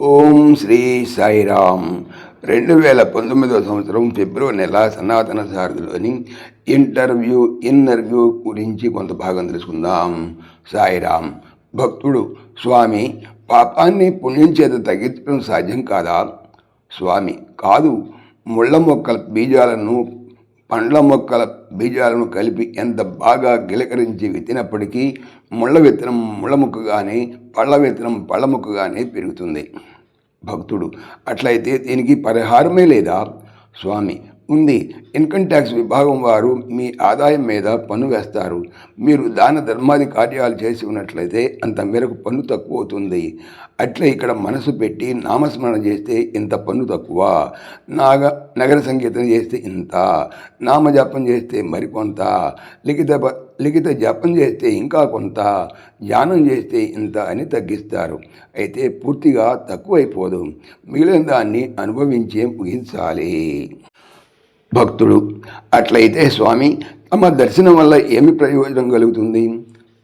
ఓం శ్రీ సాయిరామ్ రెండు వేల పంతొమ్మిదవ సంవత్సరం ఫిబ్రవరి నెల సనాతన సారథిలోని ఇంటర్వ్యూ ఇన్నర్వ్యూ గురించి కొంత భాగం తెలుసుకుందాం. సాయిరామ్ భక్తుడు స్వామి పాపాన్ని పుణ్యం చేత తగ్గించడం సాధ్యం కాదా? స్వామి కాదు. ముళ్ళ మొక్కల బీజాలను పండ్ల మొక్కల బీజాలను కలిపి ఎంత బాగా గిలకరించి విత్తినప్పటికీ ముళ్ళ విత్తనం ముళ్ళ మొక్కగానే పళ్ళ విత్తనం పళ్ళ మొక్కగానే పెరుగుతుంది. భక్తుడు అట్లయితే దీనికి పరిహారమే లేదా? స్వామి ఉంది. ఇన్కమ్ ట్యాక్స్ విభాగం వారు మీ ఆదాయం మీద పన్ను వేస్తారు. మీరు దాన ధర్మాది కార్యాలు చేసి ఉన్నట్లయితే అంత మేరకు పన్ను తక్కువ అవుతుంది. అట్లే ఇక్కడ మనసు పెట్టి నామస్మరణ చేస్తే ఇంత పన్ను తక్కువ. నాగ నగర సంగీతం చేస్తే ఇంత. నామజపం చేస్తే మరికొంత లిఖిత లిఖిత జపం చేస్తే ఇంకా కొంత. ధ్యానం చేస్తే ఇంత అని తగ్గిస్తారు. అయితే పూర్తిగా తక్కువైపోదు. మిగిలిన దాన్ని అనుభవించే ముగించాలి. భక్తుడు. అట్లయితే స్వామి తమ దర్శనం వల్ల ఏమి ప్రయోజనం కలుగుతుంది?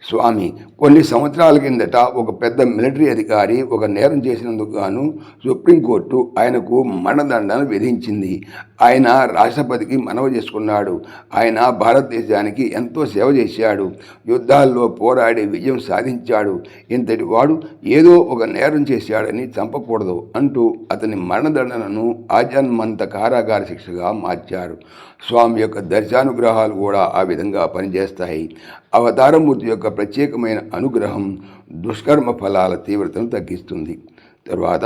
స్వామి కొన్ని సంవత్సరాల కిందట ఒక పెద్ద మిలిటరీ అధికారి ఒక నేరం చేసినందుకు గాను సుప్రీంకోర్టు ఆయనకు మరణదండన విధించింది. ఆయన రాష్ట్రపతికి మనవి చేసుకున్నాడు. ఆయన భారతదేశానికి ఎంతో సేవ చేశాడు. యుద్ధాల్లో పోరాడి విజయం సాధించాడు. ఇంతటి వాడు ఏదో ఒక నేరం చేశాడని చంపకూడదు అంటూ అతని మరణదండనను ఆజన్మంత కారాగార శిక్షగా మార్చారు. స్వామి యొక్క దర్శానుగ్రహాలు కూడా ఆ విధంగా పనిచేస్తాయి. అవతారమూర్తి యొక్క ప్రత్యేకమైన అనుగ్రహం దుష్కర్మ ఫలాల తీవ్రతను తగ్గిస్తుంది. తర్వాత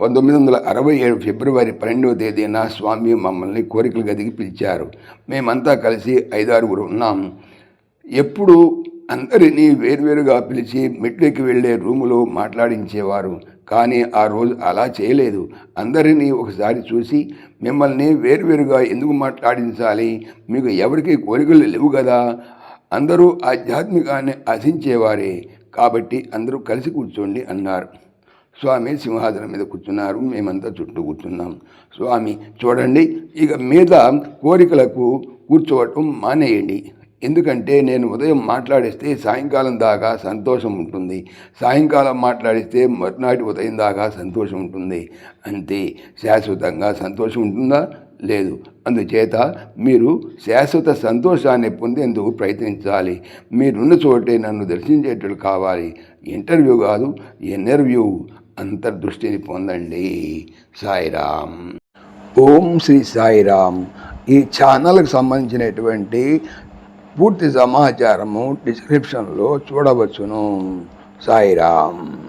పంతొమ్మిది వందల అరవై ఏడు ఫిబ్రవరి పన్నెండవ తేదీన స్వామి మమ్మల్ని కోరికల గదికి పిలిచారు. మేమంతా కలిసి ఐదారుగురు ఉన్నాం. ఎప్పుడు అందరినీ వేర్వేరుగా పిలిచి మెట్లెక్కి వెళ్ళే రూములో మాట్లాడించేవారు. కానీ ఆ రోజు అలా చేయలేదు. అందరినీ ఒకసారి చూసి మిమ్మల్ని వేర్వేరుగా ఎందుకు మాట్లాడించాలి? మీకు ఎవరికి కోరికలు లేవు కదా అందరూ ఆధ్యాత్మికాన్ని ఆశించేవారే కాబట్టి అందరూ కలిసి కూర్చోండి అన్నారు. స్వామి సింహాసనం మీద కూర్చున్నారు. మేమంతా చుట్టూ కూర్చున్నాం. స్వామి చూడండి ఇక మీద కోరికలకు కూర్చోవటం మానేయండి. ఎందుకంటే నేను ఉదయం మాట్లాడిస్తే సాయంకాలం దాకా సంతోషం ఉంటుంది. సాయంకాలం మాట్లాడిస్తే మరునాటి ఉదయం దాకా సంతోషం ఉంటుంది. అంతే. శాశ్వతంగా సంతోషం ఉంటుందా? లేదు. అందుచేత మీరు శాశ్వత సంతోషాన్ని పొందేందుకు ప్రయత్నించాలి. మీరున్న చోటే నన్ను దర్శించేటట్లు కావాలి. ఇంటర్వ్యూ కాదు ఇంటర్వ్యూ. అంతర్దృష్టిని పొందండి. సాయిరామ్. ఓం శ్రీ సాయిరామ్. ఈ ఛానల్కి సంబంధించినటువంటి పూర్తి సమాచారము డిస్క్రిప్షన్లో చూడవచ్చును. సాయిరామ్.